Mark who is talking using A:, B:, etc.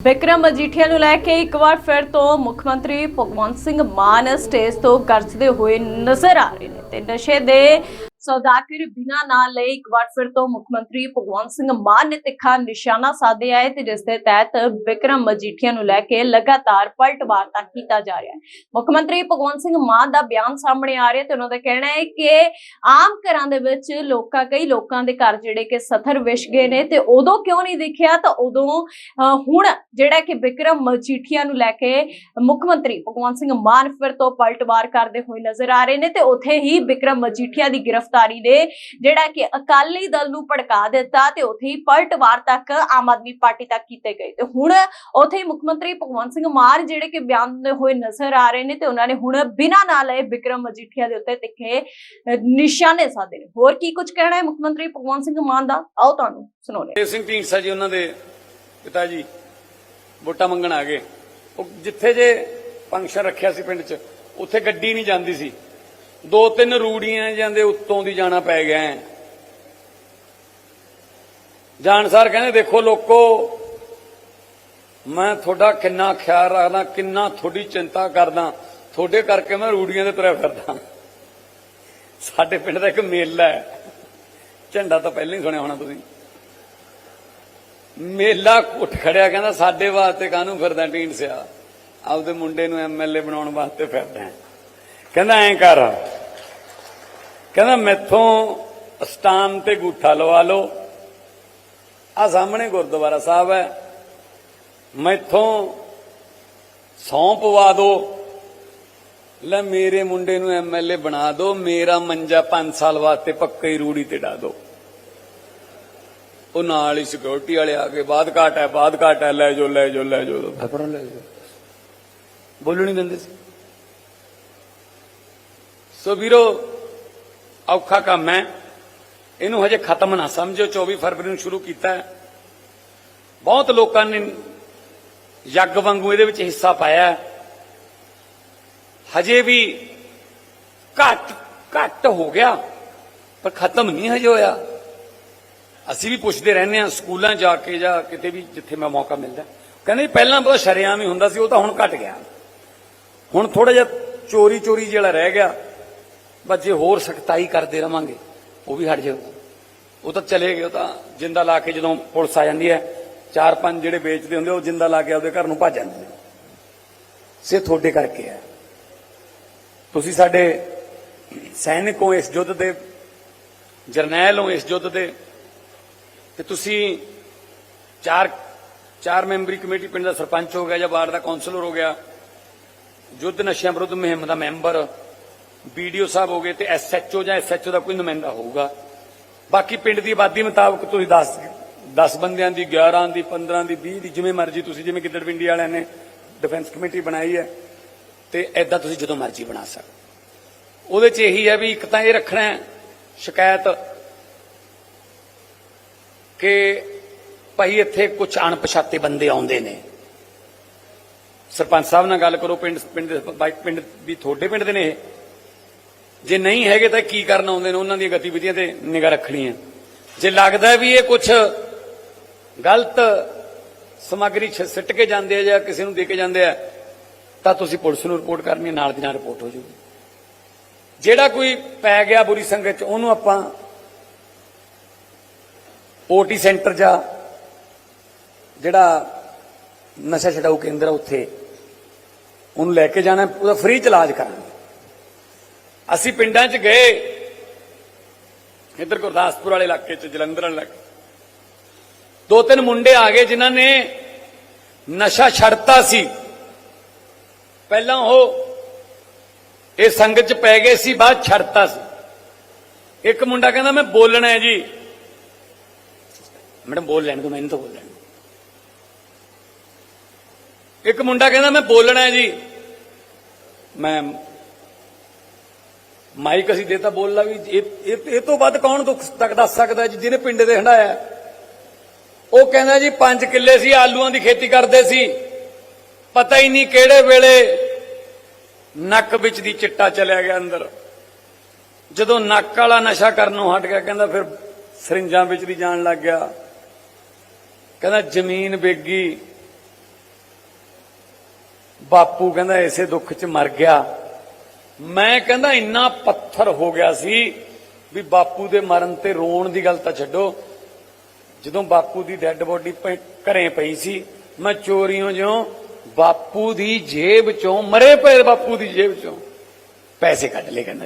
A: ਵਿਕਰਮ ਮਜੀਠੀਆ ਨੂੰ ਲੈ ਕੇ ਇੱਕ ਵਾਰ ਫਿਰ ਤੋਂ ਮੁੱਖ ਮੰਤਰੀ ਭਗਵੰਤ ਸਿੰਘ ਮਾਨ ਸਟੇਜ ਤੋਂ ਗਰਜਦੇ ਹੋਏ ਨਜ਼ਰ ਆ ਰਹੇ ਨੇ ਤੇ ਨਸ਼ੇ ਦੇ ਸੌਦਾਗਰ ਬਿਨਾ ਨਾਂ ਲਈ ਇੱਕ ਵਾਰ ਫਿਰ ਤੋਂ ਮੁੱਖ ਮੰਤਰੀ ਭਗਵੰਤ ਸਿੰਘ ਮਾਨ ਨੇ ਤਿੱਖਾ ਨਿਸ਼ਾਨਾ ਸਾਧਿਆ ਹੈ ਤੇ ਜਿਸ ਦੇ ਤਹਿਤ ਵਿਕਰਮ ਮਜੀਠੀਆ ਨੂੰ ਲੈ ਕੇ ਲਗਾਤਾਰ ਪਲਟਵਾਰ ਤੱਕ ਕੀਤਾ ਜਾ ਰਿਹਾ ਹੈ। ਮੁੱਖ ਮੰਤਰੀ ਭਗਵੰਤ ਸਿੰਘ ਮਾਨ ਦਾ ਬਿਆਨ ਸਾਹਮਣੇ ਆ ਰਿਹਾ ਤੇ ਉਹਨਾਂ ਦਾ ਕਹਿਣਾ ਹੈ ਕਿ ਆਮ ਘਰਾਂ ਦੇ ਵਿੱਚ ਲੋਕਾਂ, ਕਈ ਲੋਕਾਂ ਦੇ ਘਰ ਜਿਹੜੇ ਕਿ ਸਥਰ ਵਿਛ ਗਏ ਨੇ ਤੇ ਉਦੋਂ ਕਿਉਂ ਨਹੀਂ ਦੇਖਿਆ ਤਾਂ ਉਦੋਂ ਅਹ ਹੁਣ ਜਿਹੜਾ ਕਿ ਵਿਕਰਮ ਮਜੀਠੀਆ ਨੂੰ ਲੈ ਕੇ ਮੁੱਖ ਮੰਤਰੀ ਭਗਵੰਤ ਸਿੰਘ ਮਾਨ ਫਿਰ ਤੋਂ ਪਲਟਵਾਰ ਕਰਦੇ ਹੋਏ ਨਜ਼ਰ ਆ ਰਹੇ ਨੇ ਤੇ ਉੱਥੇ ਹੀ ਵਿਕਰਮ ਮਜੀਠੀਆ ਦੀ ਗ੍ਰਿਫਤਾਰੀ ਨੇ ਜਿਹੜਾ ਕਿ ਅਕਾਲੀ ਦਲ ਨੂੰ ਭੜਕਾ ਦਿੱਤਾ ਤੇ ਉੱਥੇ ਹੀ ਪਲਟਵਾਰ ਤੱਕ ਆਮ ਆਦਮੀ ਪਾਰਟੀ ਤੱਕ ਕੀਤੇ ਗਏ। ਤੇ ਹੁਣ ਉੱਥੇ ਮੁੱਖ ਮੰਤਰੀ ਭਗਵੰਤ ਸਿੰਘ ਮਾਨ ਜਿਹੜੇ ਕਿ ਬਿਆਨ ਹੋਏ ਨਜ਼ਰ ਆ ਰਹੇ ਨੇ ਤੇ ਉਹਨਾਂ ਨੇ ਹੁਣ ਬਿਨਾਂ ਨਾਲ ਲਏ ਵਿਕਰਮ ਮਜੀਠੀਆ ਦੇ ਉੱਤੇ ਤਿੱਖੇ ਨਿਸ਼ਾਨੇ ਸਾਧੇ ਨੇ। ਹੋਰ ਕੀ ਕੁਝ ਕਹਿਣਾ ਹੈ ਮੁੱਖ ਮੰਤਰੀ ਭਗਵੰਤ ਸਿੰਘ ਮਾਨ ਦਾ? ਆਓ ਤੁਹਾਨੂੰ ਸੁਣਾਉਂਦੇ
B: ਸਿੰਘ ਢੀਂਡਸਾ ਜੀ, ਉਹਨਾਂ ਦੇ ਪਿਤਾ ਜੀ, ਵੋਟਾਂ ਮੰਗਣ ਆ ਗਏ। ਉਹ ਜਿੱਥੇ ਜੇ ਫੰਕਸ਼ਨ ਰੱਖਿਆ ਸੀ ਪਿੰਡ 'ਚ, ਉੱਥੇ ਗੱਡੀ ਨਹੀਂ ਜਾਂਦੀ ਸੀ। ਦੋ ਤਿੰਨ ਰੂੜੀਆਂ ਜਾਂਦੇ ਉੱਤੋਂ ਦੀ ਜਾਣਾ ਪੈ ਗਿਆ ਹੈ ਜਾਣਸਾਰ ਕਹਿੰਦੇ, ਦੇਖੋ ਲੋਕੋ, ਮੈਂ ਤੁਹਾਡਾ ਕਿੰਨਾ ਖਿਆਲ ਰੱਖਦਾ, ਕਿੰਨਾ ਤੁਹਾਡੀ ਚਿੰਤਾ ਕਰਦਾ, ਤੁਹਾਡੇ ਕਰਕੇ ਮੈਂ ਰੂੜੀਆਂ ਦੇ ਤੁਰਿਆ ਫਿਰਦਾ। ਸਾਡੇ ਪਿੰਡ ਦਾ ਇੱਕ ਮੇਲਾ ਹੈ। ਝੰਡਾ ਤਾਂ ਪਹਿਲਾਂ ਹੀ ਸੁਣਿਆ ਹੋਣਾ ਤੁਸੀਂ। ਮੇਲਾ ਉੱਠ ਖੜਿਆ, ਕਹਿੰਦਾ, ਸਾਡੇ ਵਾਸਤੇ ਕਾਹਨੂੰ ਫਿਰਦਾ ਢੀਂਡਸਿਆ? ਆਪਦੇ ਮੁੰਡੇ ਨੂੰ ਐਮਐਲਏ ਬਣਾਉਣ ਵਾਸਤੇ ਫਿਰਦਾ ਕਹਿੰਦਾ ਐਂ ਕਰ। ਕਹਿੰਦਾ ਮੈਥੋਂ ਸਟਾਮ ਤੇ ਗੂਠਾ ਲਵਾ ਲਓ। ਆ ਸਾਹਮਣੇ ਗੁਰਦੁਆਰਾ ਸਾਹਿਬ ਹੈ। ਮੈਥੋਂ ਸੌਂ ਪਵਾ ਦਿਓ ਲੈ ਮੇਰੇ ਮੁੰਡੇ ਨੂੰ ਐਮਐਲਏ ਬਣਾ ਦਿਓ ਮੇਰਾ ਮੰਜਾ 5 ਸਾਲ ਵਾਸਤੇ ਪੱਕੇ ਹੀ ਰੂੜੀ ਤੇ ਡਾ ਦਿਓ ਉਹ ਨਾਲ ਹੀ ਸਿਕਿਉਰਿਟੀ ਵਾਲੇ ਆ ਕੇ ਬਾਦ ਘਾਟ ਹੈ ਬਾਦ ਘਾਟ ਹੈ, ਲੈ ਜੋ ਲੈ ਜੋ ਲੈ ਜੋ ਫਪਰਾਂ ਲੈ ਜੋ ਬੋਲਣ ਦਿੰਦੇ ਸੀ। ਸੋ ਵੀਰੋ, ਔਖਾ ਕੰਮ ਹੈ। ਇਹਨੂੰ ਹਜੇ ਖਤਮ ਨਾ ਸਮਝੋ 24 ਫਰਵਰੀ ਨੂੰ ਸ਼ੁਰੂ ਕੀਤਾ ਹੈ। ਬਹੁਤ ਲੋਕਾਂ ਨੇ ਯੱਗ ਵਾਂਗੂ ਇਹਦੇ ਵਿੱਚ ਹਿੱਸਾ ਪਾਇਆ ਹਜੇ ਵੀ ਘੱਟ ਘੱਟ ਹੋ ਗਿਆ, ਪਰ ਖਤਮ ਨਹੀਂ ਹਜੇ ਹੋਇਆ। ਅਸੀਂ ਵੀ ਪੁੱਛਦੇ ਰਹਿੰਦੇ ਹਾਂ, ਸਕੂਲਾਂ ਜਾ ਕੇ ਜਾਂ ਕਿਤੇ ਵੀ ਜਿੱਥੇ ਮੈਂ ਮੌਕਾ ਮਿਲਦਾ। ਕਹਿੰਦੇ ਪਹਿਲਾਂ ਬਹੁਤ ਸ਼ਰੇਆਮ ਹੀ ਹੁੰਦਾ ਸੀ, ਉਹ ਤਾਂ ਹੁਣ ਘਟ ਗਿਆ। ਹੁਣ ਥੋੜਾ ਜਿਹਾ ਚੋਰੀ ਚੋਰੀ ਜਿਹੜਾ ਰਹਿ ਗਿਆ ਬਸ ਜੇ ਹੋਰ ਸਖਤਾਈ ਕਰਦੇ ਰਵਾਂਗੇ, ਉਹ ਵੀ ਹਟ ਜਾਊਗਾ ਉਹ ਤਾਂ ਚਲੇ ਗਏ, ਉਹ ਤਾਂ ਜਿੰਦਾ ਲਾ ਕੇ ਜਦੋਂ ਪੁਲਿਸ ਆ ਜਾਂਦੀ ਹੈ, ਚਾਰ ਪੰਜ ਜਿਹੜੇ ਵੇਚਦੇ ਹੁੰਦੇ, ਉਹ ਜਿੰਦਾ ਲਾ ਕੇ ਆਪਦੇ ਘਰ ਨੂੰ ਭੱਜ ਜਾਂਦੇ ਨੇ। ਸੇ ਤੁਹਾਡੇ ਕਰਕੇ ਹੈ। ਤੁਸੀਂ ਸਾਡੇ ਸੈਨਿਕ ਹੋ ਇਸ ਯੁੱਧ ਦੇ, ਜਰਨੈਲ ਹੋ ਇਸ ਯੁੱਧ ਦੇ, ਤੇ ਤੁਸੀਂ ਚਾਰ ਚਾਰ ਮੈਂਬਰੀ ਕਮੇਟੀ ਪਿੰਡ ਦਾ ਸਰਪੰਚ ਹੋ ਗਿਆ ਜਾਂ ਵਾਰਡ ਦਾ ਕਾਉਂਸਲਰ ਹੋ ਗਿਆ ਯੁੱਧ ਨਸ਼ਿਆਂ ਵਿਰੁੱਧ ਮੁਹਿੰਮ ਦਾ ਮੈਂਬਰ ਵੀਡੀਓ ਸਾਹਿਬ ਹੋ ਗਏ ਤੇ ਐਸਐਚਓ ਜਾਂ ਐਸਐਚਓ ਦਾ ਕੋਈ ਨੁਮਾਇੰਦਾ ਹੋਊਗਾ। ਬਾਕੀ ਪਿੰਡ ਦੀ ਆਬਾਦੀ ਮੁਤਾਬਕ ਤੁਸੀਂ 10 10 ਬੰਦਿਆਂ ਦੀ 11 ਦੀ 15 ਦੀ 20 ਦੀ ਜਿਵੇਂ ਮਰਜ਼ੀ ਤੁਸੀਂ ਜਿਵੇਂ ਗਿੱਦੜ ਪਿੰਡੀ ਵਾਲਿਆਂ ਨੇ ਡਿਫੈਂਸ ਕਮੇਟੀ ਬਣਾਈ ਹੈ ਤੇ ਐਦਾਂ ਤੁਸੀਂ ਜਦੋਂ ਮਰਜ਼ੀ ਬਣਾ ਸਕਦੇ ਉਹਦੇ 'ਚ ਇਹੀ ਹੈ ਵੀ ਇੱਕ ਤਾਂ ਇਹ ਰੱਖਣਾ ਸ਼ਿਕਾਇਤ ਕਿ ਭਾਈ ਇੱਥੇ ਕੁਝ ਅਣਪਛਾਤੇ ਬੰਦੇ ਆਉਂਦੇ ਨੇ। ਸਰਪੰਚ ਸਾਹਿਬ ਨਾਲ ਗੱਲ ਕਰੋ, ਪਿੰਡ ਪਿੰਡ ਦੇ ਪਿੰਡ ਵੀ ਤੁਹਾਡੇ ਪਿੰਡ ਦੇ ਨੇ ਇਹ। ਜੇ ਨਹੀਂ ਹੈਗੇ ਤਾਂ ਕੀ ਕਰਨ ਆਉਂਦੇ ਨੇ? ਉਹਨਾਂ ਦੀਆਂ ਗਤੀਵਿਧੀਆਂ ਤੇ ਨਿਗਾਹ ਰੱਖਣੀ ਹੈ। ਜੇ ਲੱਗਦਾ ਵੀ ਇਹ ਕੁਝ ਗਲਤ ਸਮੱਗਰੀ ਛ- ਸਿੱਟ ਕੇ ਜਾਂਦੇ ਆ ਜਾਂ ਕਿਸੇ ਨੂੰ ਦੇ ਕੇ ਜਾਂਦੇ ਆ, ਤਾਂ ਤੁਸੀਂ ਪੁਲਿਸ ਨੂੰ ਰਿਪੋਰਟ ਕਰਨੀ ਹੈ, ਨਾਲ ਦੀ ਨਾਲ ਰਿਪੋਰਟ ਹੋ ਜਾਊਗੀ। ਜਿਹੜਾ ਕੋਈ ਪੈ ਗਿਆ ਬੁਰੀ ਸੰਗਤ ਚ, ਉਹਨੂੰ ਆਪਾਂ ਓਟੀ ਸੈਂਟਰ ਜਾਂ ਜਿਹੜਾ ਨਸ਼ਾ ਛਡਾਊ ਕੇਂਦਰ ਆ ਉੱਥੇ, ਉਹਨੂੰ ਲੈ ਕੇ ਜਾਣਾ, ਉਹਦਾ ਫ੍ਰੀ ਚ ਇਲਾਜ ਕਰਨਾ ਅਸੀਂ ਪਿੰਡਾਂ 'ਚ ਗਏ ਇੱਧਰ ਗੁਰਦਾਸਪੁਰ ਵਾਲੇ ਇਲਾਕੇ 'ਚ ਜਲੰਧਰ ਵਾਲੇ ਇਲਾਕੇ ਦੋ ਤਿੰਨ ਮੁੰਡੇ ਆ ਗਏ ਜਿਨ੍ਹਾਂ ਨੇ ਨਸ਼ਾ ਛੱਡਤਾ ਸੀ ਪਹਿਲਾਂ ਉਹ ਇਹ ਸੰਗਤ 'ਚ ਪੈ ਗਏ ਸੀ ਬਾਅਦ ਛੱਡਤਾ ਸੀ ਇੱਕ ਮੁੰਡਾ ਕਹਿੰਦਾ ਮੈਂ ਬੋਲਣਾ ਹੈ ਜੀ ਮੈਡਮ ਬੋਲ ਲੈਣ ਦੋ ਮੈਨੂੰ ਤਾਂ ਬੋਲ ਲੈਣ ਦਿਓ। ਇੱਕ ਮੁੰਡਾ ਕਹਿੰਦਾ ਮੈਂ ਬੋਲਣਾ ਹੈ ਜੀ ਮੈਂ ਮਾਈਕ ਅਸੀਂ ਦੇਤਾ ਬੋਲ ਲਾ ਵੀ ਇਹ ਇਹ ਤੋਂ ਵੱਧ ਕੌਣ ਦੁੱਖ ਤੱਕ ਦੱਸ ਸਕਦਾ ਜੀ? ਜਿਹਨੇ ਪਿੰਡ ਦੇ ਹੰਡਾਇਆ ਉਹ ਕਹਿੰਦਾ ਜੀ 5 ਕਿੱਲੇ ਸੀ, ਆਲੂਆਂ ਦੀ ਖੇਤੀ ਕਰਦੇ ਸੀ। ਪਤਾ ਹੀ ਨਹੀਂ ਕਿਹੜੇ ਵੇਲੇ ਨੱਕ ਵਿੱਚ ਦੀ ਚਿੱਟਾ ਚਲਿਆ ਗਿਆ ਅੰਦਰ। ਜਦੋਂ ਨੱਕ ਵਾਲਾ ਨਸ਼ਾ ਕਰਨੋਂ ਹਟ ਗਿਆ, ਕਹਿੰਦਾ ਫਿਰ ਸਰਿੰਜਾਂ ਵਿੱਚ ਦੀ ਜਾਣ ਲੱਗ ਗਿਆ। ਕਹਿੰਦਾ ਜ਼ਮੀਨ ਵੇਗੀ ਬਾਪੂ ਕਹਿੰਦਾ ਇਸੇ ਦੁੱਖ 'ਚ ਮਰ ਗਿਆ। ਮੈਂ ਕਹਿੰਦਾ ਇੰਨਾ ਪੱਥਰ ਹੋ ਗਿਆ ਸੀ ਵੀ ਬਾਪੂ ਦੇ ਮਰਨ ਤੇ ਰੋਣ ਦੀ ਗੱਲ ਤਾਂ ਛੱਡੋ। ਜਦੋਂ ਬਾਪੂ ਦੀ ਡੈੱਡ ਬੋਡੀ ਘਰੇ ਪਈ ਸੀ, ਮੈਂ ਚੋਰੀਆਂ ਜਿਉਂ ਬਾਪੂ ਦੀ ਜੇਬ ਚੋਂ, ਮਰੇ ਪਏ ਬਾਪੂ ਦੀ ਜੇਬ ਚੋਂ ਪੈਸੇ ਕੱਢ ਲਏ ਕਹਿੰਦਾ